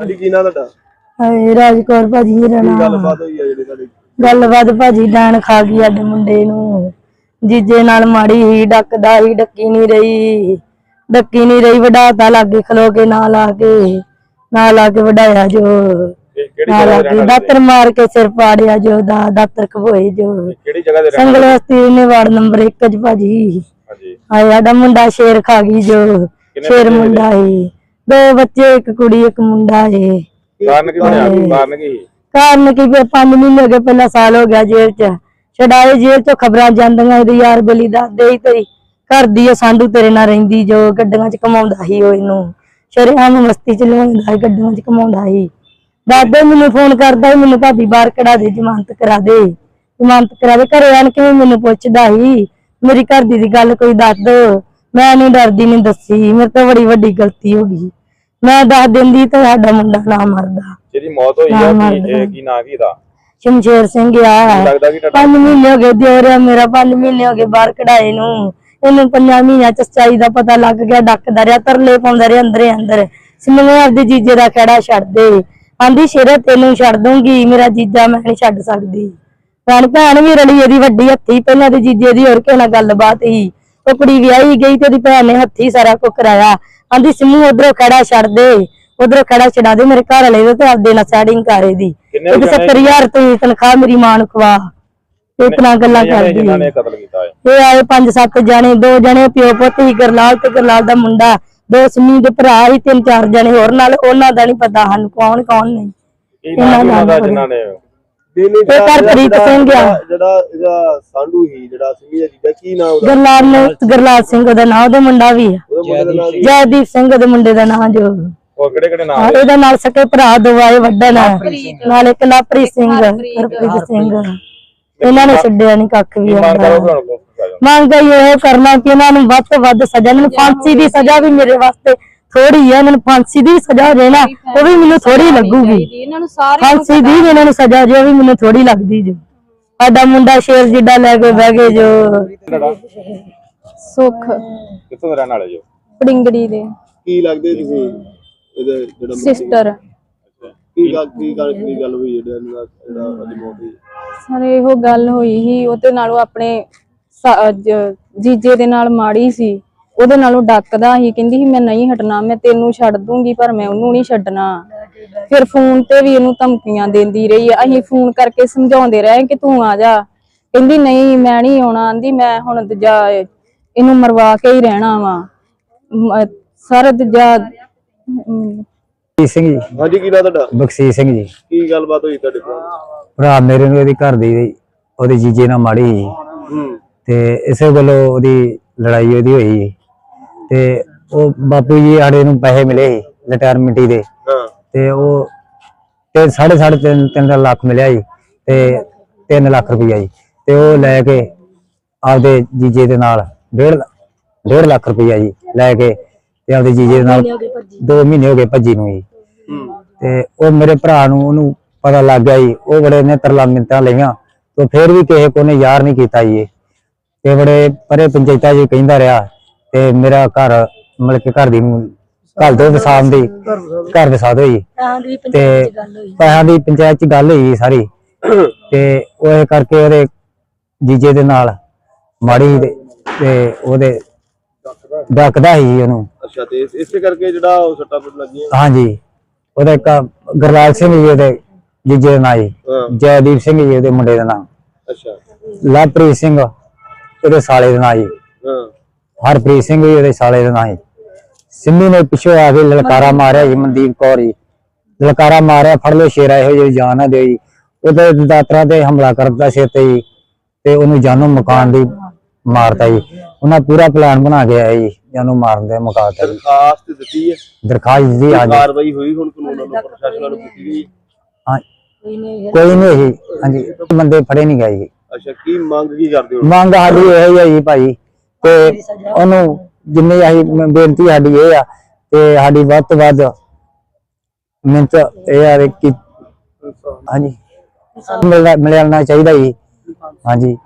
ਹਾਂਜੀ ਕੀ ਨਾਂ ਤੁਹਾਡਾ? ਹਾਏ ਰਾਜਕੌਰ ਭਾਜੀ ਮੇਰਾ ਕੀ ਨਾਮ। ਗੱਲਬਾਤ ਹੋਈ ਹੈ ਜਿਹੜੀ ਤੁਹਾਡੀ? ਗੱਲਬਾਤ ਭਾਜੀ ਡਾਣ ਖਾ ਗਈ ਸਾਡੇ ਮੁੰਡੇ ਨੂੰ। ਜੀਜੇ ਨਾਲ ਮਾੜੀ ਹੀ ਡੱਕਦਾ ਹੀ ਡੱਕੀ ਨਹੀਂ ਰਹੀ। ਡੱਕੀ ਨਹੀਂ ਰਹੀ ਵਡਾਤਾ ਲਾਗੇ ਖਲੋ ਕੇ ਨਾਲ ਆ ਕੇ ਨਾਲ ਆ ਕੇ ਵਡਾਇਆ ਜੋ। ਇਹ ਕਿਹੜੀ ਨਾਲ ਜਗ੍ਹਾ ਆ ਦੇ ਕੇ ਰਹਿਣ ਵਾਲੇ? ਦਾਤਰ ਮਾਰ ਕੇ ਸਿਰ ਪਾੜਿਆ ਜੋ ਦਾ ਦਾਤਰ ਖਵੋਏ ਜੋ। ਕਿਹੜੀ ਜਗ੍ਹਾ ਦੇ ਰਹਿਣ ਸੰਗਲ ਵਸਤੀ ਨੇ ਵਾਰਡ ਨੰਬਰ 1 ਚ ਭਾਜੀ। ਹਾਂਜੀ। ਹਾਏ ਸਾਡਾ ਮੁੰਡਾ ਸ਼ੇਰ ਖਾ ਗਈ ਜੋ। ਸ਼ੇਰ ਮੁੰਡਾ ਏ ਦੋ ਬੱਚੇ ਇੱਕ ਕੁੜੀ ਇੱਕ ਮੁੰਡਾ ਏ ਕਾਰਨ ਕੀ ਬਣਿਆ? ਕਾਰਨ ਕੀ? ਕਾਰਨ ਕੀ ਫਿਰ 5 ਮਹੀਨੇ ਹੋ ਗਏ ਪਹਿਲਾ ਸਾਲ ਹੋ ਗਿਆ ਜੇਲ੍ਹ ਚ। ਛਡਾਏ ਜੇਲ੍ਹ ਚੋਂ ਖਬਰਾਂ ਜਾਂਦੀਆਂ ਇਹਦੇ ਯਾਰ ਬਲੀ ਦੱਸਦੇ ਹੀ ਤੇਰੀ। ਘਰ ਦੀ ਆ ਸਾਂਢੂ ਤੇਰੇ ਨਾਲ ਰਹਿੰਦੀ ਜੋ ਗੱਡੀਆਂ ਚ ਕਮਾਉਂਦਾ ਸੀ ਉਹ ਇਹਨੂੰ। ਸ਼ਰੇਆਮ ਮਸਤੀ ਚ ਲਿਆਉਂਦਾ ਸੀ ਗੱਡੀਆਂ ਚ ਕਮਾਉਂਦਾ ਸੀ। ਦਾਦੇ ਮੈਨੂੰ ਫੋਨ ਕਰਦਾ ਸੀ ਮੈਨੂੰ ਭਾਬੀ ਬਾਹਰ ਕਢਾ ਦੇ ਜ਼ਮਾਨਤ ਕਰਾ ਦੇ। ਜ਼ਮਾਨਤ ਕਰਾ ਦੇ ਘਰੇ ਆਣ ਕੇ ਮੈਨੂੰ ਪੁੱਛਦਾ ਸੀ ਮੇਰੀ ਘਰ ਦੀ ਦੀ ਗੱਲ ਕੋਈ ਦੱਸ ਦੋ। ਮੈਂ ਨਹੀਂ ਡਰਦੀ ਨਹੀਂ ਦੱਸੀ ਮੇਰੇ ਤੋਂ ਬੜੀ ਵੱਡੀ ਗਲਤੀ ਹੋ ਗਈ। ਮੈਂ ਦੱਸ ਦਿੰਦੀ ਤਾਂ ਸਾਡਾ ਮੁੰਡਾ ਨਾ ਮਰਦਾ। ਜਿਹਦੀ ਮੌਤ ਹੋਈ ਆ ਕੀ ਇਹ ਕੀ ਨਾਂ ਕੀ ਦਾ ਸ਼ਮਸ਼ੇਰ ਸਿੰਘ ਆ। ਲੱਗਦਾ ਕਿ ਤੁਹਾਡਾ ਪੰਜ ਮਹੀਨੇ ਹੋ ਗਏ ਦਿਓਰਿਆ ਮੇਰਾ ਪੰਜ ਮਹੀਨੇ ਹੋ ਗਏ ਬਾਹਰ ਕਢਾਏ ਨੂੰ। ਇਹਨੂੰ ਪੰਜਾਂ ਮਹੀਨਿਆਂ ਚ ਸਚਾਈ ਦਾ ਪਤਾ ਲੱਗ ਗਿਆ ਡੱਕਦਾ ਰਿਹਾ ਤਰਲੇ ਪਾਉਂਦਾ ਰਿਹਾ ਅੰਦਰੇ ਅੰਦਰ। ਸਿੰਨੇ ਆਪਦੇ ਜੀਜੇ ਦਾ ਖੜਾ ਛੱਡ ਦੇ। ਆਂਦੀ ਸ਼ੇਰੇ ਤੈਨੂੰ ਛੱਡ ਦੂੰਗੀ ਮੇਰਾ ਜੀਜਾ ਮੈਂ ਨਹੀਂ ਛੱਡ ਸਕਦੀ। ਭੈਣ ਭੈਣ ਵੀ ਰਲੀ ਇਹਦੀ ਵੱਡੀ ਹੱਥੀ ਪਹਿਲਾਂ ਤੇ ਜੀਜੇ ਦੀ ਹੋਰ ਕਿਸੇ ਨਾਲ ਗੱਲਬਾਤ ਸੀ। ਉਹ ਕੁੜੀ ਵਿਆਹੀ ਗਈ ਤੇ ਉਹਦੀ ਭੈਣ ਨੇ ਹੱਥੀ ਸਾਰਾ ਕੁਝ ਕਰਾਇਆ। ਆਂਦੀ ਸਿੰਮੂ ਉਧਰੋਂ ਖੜਾ ਛੱਡ ਦੇ। ਉਧਰੋਂ ਖੜਾ ਛਡਾ ਦੇ ਮੇਰੇ ਘਰ ਵਾਲੇ ਦੇ ਤੇ ਆਪਦੇ ਨਾਲ ਸੈਟਿੰਗ ਕਰ ਇਹਦੀ। ਕਿੰਨੇ ਉਹਦੇ ਜਣੇ 70000 ਤੂੰ ਤਨਖਾਹ ਮੇਰੀ ਮਾਂ ਨੂੰ ਖਵਾ। ਤੇ ਇਤਨਾ ਗੱਲਾਂ ਕਰਦੀ ਜਿਨ੍ਹਾਂ ਨੇ ਕਤਲ ਕੀਤਾ ਹੈ ਇਹ ਆਏ ਪੰਜ ਸੱਤ ਜਣੇ ਦੋ ਜਣੇ ਪਿਓ ਪੁੱਤ ਹੀ ਗਰਲਾਲ ਤੇ ਗਰਲਾਲ ਦਾ ਮੁੰਡਾ। ਦੋ ਸਿੰਮੀ ਦੇ ਭਰਾ ਹੀ ਤਿੰਨ ਚਾਰ ਜਣੇ ਹੋਰ ਨਾਲ ਉਹਨਾਂ ਦਾ ਨਹੀਂ ਪਤਾ ਸਾਨੂੰ ਕੌਣ ਕੌਣ ਨਹੀਂ। ਕੀ ਨਾਂ ਕੀ ਉਹਨਾਂ ਦਾ ਜਿਨ੍ਹਾਂ ਨੇ ਇਹ ਕਰਪ੍ਰੀਤ ਸਿੰਘ ਆ। ਜਿਹੜਾ ਇਹਦਾ ਸਾਂਢੂ ਹੀ ਜਿਹੜਾ ਸਿੰਘ ਦਾ ਜੀਦਾ ਕੀ ਨਾਂ ਉਹਦਾ? ਗਰਲਾਲ ਨੇ ਗਰਲਾਲ ਸਿੰਘ ਉਹਦਾ ਨਾਂ ਉਹਦੇ ਮੁੰਡਾ ਵੀ ਆ। ਉਹਦਾ ਮੁੰਡੇ ਦਾ ਨਾਂ ਕੀ? ਜੈਦੀਪ ਸਿੰਘ ਉਹਦੇ ਮੁੰਡੇ ਦਾ ਨਾਂ ਜੋ। ਉਹ ਕਿਹੜੇ ਕਿਹੜੇ ਨਾਂ ਹਾਂ, ਇਹਦੇ ਨਾਲ ਸਕੇ ਭਰਾ ਦੋ ਆਏ ਵੱਡਣ ਨਾਲ ਇੱਕ ਲਾਪਰੀ ਸਿੰਘ ਹਰਪ੍ਰੀਤ ਸਿੰਘ ਇਹਨਾਂ ਨੇ ਛੱਡਿਆ ਨਹੀਂ ਕੱਖ ਵੀ ਮੰਗ ਮੰਗ ਇਹ ਕਰਨਾ ਕਿ ਇਹਨਾਂ ਨੂੰ ਵੱਧ ਤੋਂ ਵੱਧ ਸਜ਼ਾ ਇਹਨਾਂ ਨੂੰ ਫਾਂਸੀ ਦੀ ਸਜ਼ਾ ਵੀ ਮੇਰੇ ਵਾਸਤੇ ਥੋੜੀ ਹੈ ਇਹਨਾਂ ਨੂੰ ਫਾਂਸੀ ਦੀ ਸਜ਼ਾ ਦੇਣਾ ਉਹ ਵੀ ਮੈਨੂੰ ਥੋੜੀ ਲੱਗੂਗੀ। ਇਹਨਾਂ ਨੂੰ ਸਾਰੇ ਫਾਂਸੀ ਦੀ ਵੀ ਇਹਨਾਂ ਨੂੰ ਸਜ਼ਾ ਜੋ ਵੀ ਮੈਨੂੰ ਥੋੜੀ ਲੱਗਦੀ ਜੋ। ਸਾਡਾ ਮੁੰਡਾ ਸ਼ੇਰ ਜਿੱਡਾ ਲੈ ਕੇ ਬਹਿ ਗਏ ਜੋ। ਸੁੱਖ। ਕਿੱਥੋਂ ਦੇ ਰਹਿਣ ਵਾਲੇ ਜੋ? ਪੜਿੰਗੜੀ ਦੇ। ਕੀ ਲੱਗਦੇ ਤੁਸੀਂ ਇਹਦੇ ਜਿਹੜਾ ਸਿਸਟਰ ਕੀ ਗੱਲ ਕੀ ਗੱਲ ਕੀ ਗੱਲ ਹੋਈ ਜਿਹੜਾ ਇਹਦਾ ਜਿਹੜਾ ਅੱਜ ਮੌਤ ਹੋਈ? ਸਰ ਇਹੋ ਗੱਲ ਹੋਈ ਸੀ ਉਹਦੇ ਨਾਲੋਂ ਆਪਣੇ ਜੀਜੇ ਦੇ ਨਾਲ ਮਾੜੀ ਸੀ। ਉਹਦੇ ਨਾਲੋਂ ਡੱਕਦਾ ਸੀ ਕਹਿੰਦੀ ਸੀ ਮੈਂ ਨਹੀਂ ਹਟਣਾ ਮੈਂ ਤੈਨੂੰ ਛੱਡ ਦੂੰਗੀ ਪਰ ਮੈਂ ਉਹਨੂੰ ਨਹੀਂ ਛੱਡਣਾ। ਫਿਰ ਫੋਨ ਤੇ ਵੀ ਇਹਨੂੰ ਧਮਕੀਆਂ ਦਿੰਦੀ ਰਹੀ ਆ। ਅਸੀਂ ਫੋਨ ਕਰਕੇ ਸਮਝਾਉਂਦੇ ਰਹੇ ਕਿ ਤੂੰ ਆ ਜਾ। ਕਹਿੰਦੀ ਨਹੀਂ ਮੈਂ ਨਹੀਂ ਆਉਣਾ। ਆਂਦੀ ਮੈਂ ਹੁਣ ਦੂਜਾ ਇਹਨੂੰ ਮਰਵਾ ਕੇ ਹੀ ਰਹਿਣਾ ਵਾ। ਸਰ ਦੂਜਾ ਬਖਸ਼ੀਸ਼ ਸਿੰਘ ਜੀ। ਹਾਂਜੀ ਕੀ ਨਾਂ ਤੁਹਾਡਾ? ਬਖਸ਼ੀਸ਼ ਸਿੰਘ ਜੀ। ਕੀ ਗੱਲਬਾਤ ਹੋਈ ਤੁਹਾਡੇ ਕੋਲ? ਭਰਾ ਮੇਰੇ ਨੂੰ ਉਹਦੀ ਘਰ ਦੀ ਉਹਦੇ ਜੀਜੇ ਨਾਲ ਮਾੜੀ ਤੇ ਇਸੇ ਗੱਲੋਂ ਉਹਦੀ ਲੜਾਈ ਉਹਦੀ ਹੋਈ। ਤੇ ਉਹ ਬਾਪੂ ਜੀ ਸਾਡੇ ਨੂੰ ਪੈਸੇ ਮਿਲੇ ਸੀ ਰਿਟਾਇਰਮੈਂਟ ਦੇ। ਹਾਂ। ਤੇ ਉਹ ਤੇ ਸਾਢੇ ਸਾਢੇ ਤਿੰਨ ਤਿੰਨ ਲੱਖ ਮਿਲਿਆ ਜੀ ਤੇ 3 ਲੱਖ ਰੁਪਈਆ ਜੀ। ਤੇ ਉਹ ਲੈ ਕੇ ਆਪਦੇ ਜੀਜੇ ਦੇ ਨਾਲ ਡੇਢ ਡੇਢ ਲੱਖ ਰੁਪਈਆ ਜੀ ਲੈ ਕੇ ਤੇ ਆਪਦੇ ਜੀਜੇ ਦੇ ਨਾਲ 2 ਮਹੀਨੇ ਹੋ ਗਏ ਭੱਜੀ ਨੂੰ ਜੀ। ਤੇ ਉਹ ਮੇਰੇ ਭਰਾ ਨੂੰ ਉਹਨੂੰ ਪਤਾ ਲੱਗ ਗਿਆ ਜੀ ਉਹ ਬੜੇ ਨੇ ਤਰਲਾ ਮਿੰਤਾਂ ਲਈਆਂ ਤੇ ਫਿਰ ਵੀ ਕਿਸੇ ਕੋ ਨੇ ਯਾਰ ਨਹੀਂ ਕੀਤਾ ਜੀ ਇਹ। ਤੇ ਬੜੇ ਪਰੇ ਪੰਚਾਇਤਾਂ ਜੀ ਕਹਿੰਦਾ ਰਿਹਾ ਤੇ ਮੇਰਾ ਘਰ ਮਤਲਬ ਕਿ ਘਰ ਦੀ ਘਰ ਦੋ ਵਸਾਮ ਦੀ ਘਰ ਵਸਾ ਦੋ ਜੀ ਤੇ ਪੈਸਿਆਂ ਦੀ ਪੰਚਾਇਤ ਚ ਗੱਲ ਹੋਈ ਸਾਰੀ। ਤੇ ਉਹ ਇਹ ਕਰਕੇ ਉਹਦੇ ਜੀਜੇ ਦੇ ਨਾਲ ਮਾੜੀ ਤੇ- ਉਹਦੇ ਡੱਕਦਾ ਸੀ ਉਹਨੂੰ। ਅੱਛਾ ਤੇ ਇਸ- ਕਰਕੇ ਜਿਹੜਾ ਉਹ ਸੱਟਾਂ ਫੁੱਟ ਲੱਗੀਆਂ। ਹਾਂਜੀ। ਉਹਦਾ ਇੱਕ ਗੁਰਲਾਲ ਸਿੰਘ ਜੀ ਉਹਦੇ ਜੀਜੇ ਦਾ ਨਾਂ ਜੀ। ਹਾਂ। ਜੈਦੀਪ ਸਿੰਘ ਜੀ ਉਹਦੇ ਮੁੰਡੇ ਦਾ ਨਾਮ ਅੱਛਾ। ਲਵਪ੍ਰੀਤ ਸਿੰਘ ਉਹਦੇ ਸਾਲੇ ਦਾ ਨਾਂ ਜੀ। ਹਾਂ ਹਰਪ੍ਰੀਤ ਸਿੰਘ ਜੀ ਉਹਦੇ ਸਾਲੇ ਦਾ ਨਾਂ ਜੀ ਸਿੰਮੀ ਨੇ ਪਿੱਛੋਂ ਆ ਕੇ ਲਲਕਾਰਾ ਮਾਰਿਆ ਜੀ ਮਨਦੀਪ ਕੌਰ ਜੀ। ਲਲਕਾਰਾ ਮਾਰਿਆ ਫੜ ਲੋ ਸ਼ੇਰਾ ਇਹੋ ਜਿਹੀ ਜਾਨ ਨਾ ਜੀ। ਉਹਦੇ ਦਾਤਰਾ ਤੇ ਹਮਲਾ ਕਰਦਾ ਸਿਰ ਤੇ ਜੀ ਤੇ ਉਹਨੂੰ ਜਾਨੋਂ ਮਕਾਨ ਦੀ ਮਾਰਤਾ ਜੀ। ਉਹਨਾਂ ਪੂਰਾ ਪਲਾਨ ਬਣਾ ਕੇ ਆਇਆ ਜੀ ਜਾਨੋਂ ਮਾਰਨ ਦੇ ਮੁਕਾਬਲੇ ਜੀ। ਦਰਖਾਸਤ ਦਿੱਤੀ ਹੈ। ਦਰਖਾਸਤ ਜੀ ਅੱਜ ਕਾਰਵਾਈ ਹੋਈ ਹੁਣ ਕਾਨੂੰਨ ਵੱਲੋਂ ਪ੍ਰਸ਼ਾਸਨ ਵੱਲੋਂ ਕੀਤੀ ਗਈ ਹਾਂ। ਕੋਈ ਨਹੀਂ ਜੀ ਹਾਂਜੀ। ਬੰਦੇ ਫੜੇ ਨਹੀਂ ਗਏ ਜੀ। ਅੱਛਾ ਕੀ ਮੰਗ ਕੀ ਕਰਦੇ ਹੋ? ਮੰਗ ਸਾਡੀ ਇਹ ਹੀ ਹੈ ਜੀ ਭਾਈ। ਤੇ ਉਹਨੂੰ ਜਿੰਨੀ ਅਸੀਂ ਬੇਨਤੀ ਸਾਡੀ ਇਹ ਆ ਤੇ ਸਾਡੀ ਵੱਧ ਤੋਂ ਵੱਧ ਮਿਹਨਤ ਇਹ ਆ ਕਿ ਹਾਂਜੀ। ਮਿਲਣਾ ਮਿਲਣਾ ਚਾਹੀਦਾ ਜੀ। ਹਾਂਜੀ।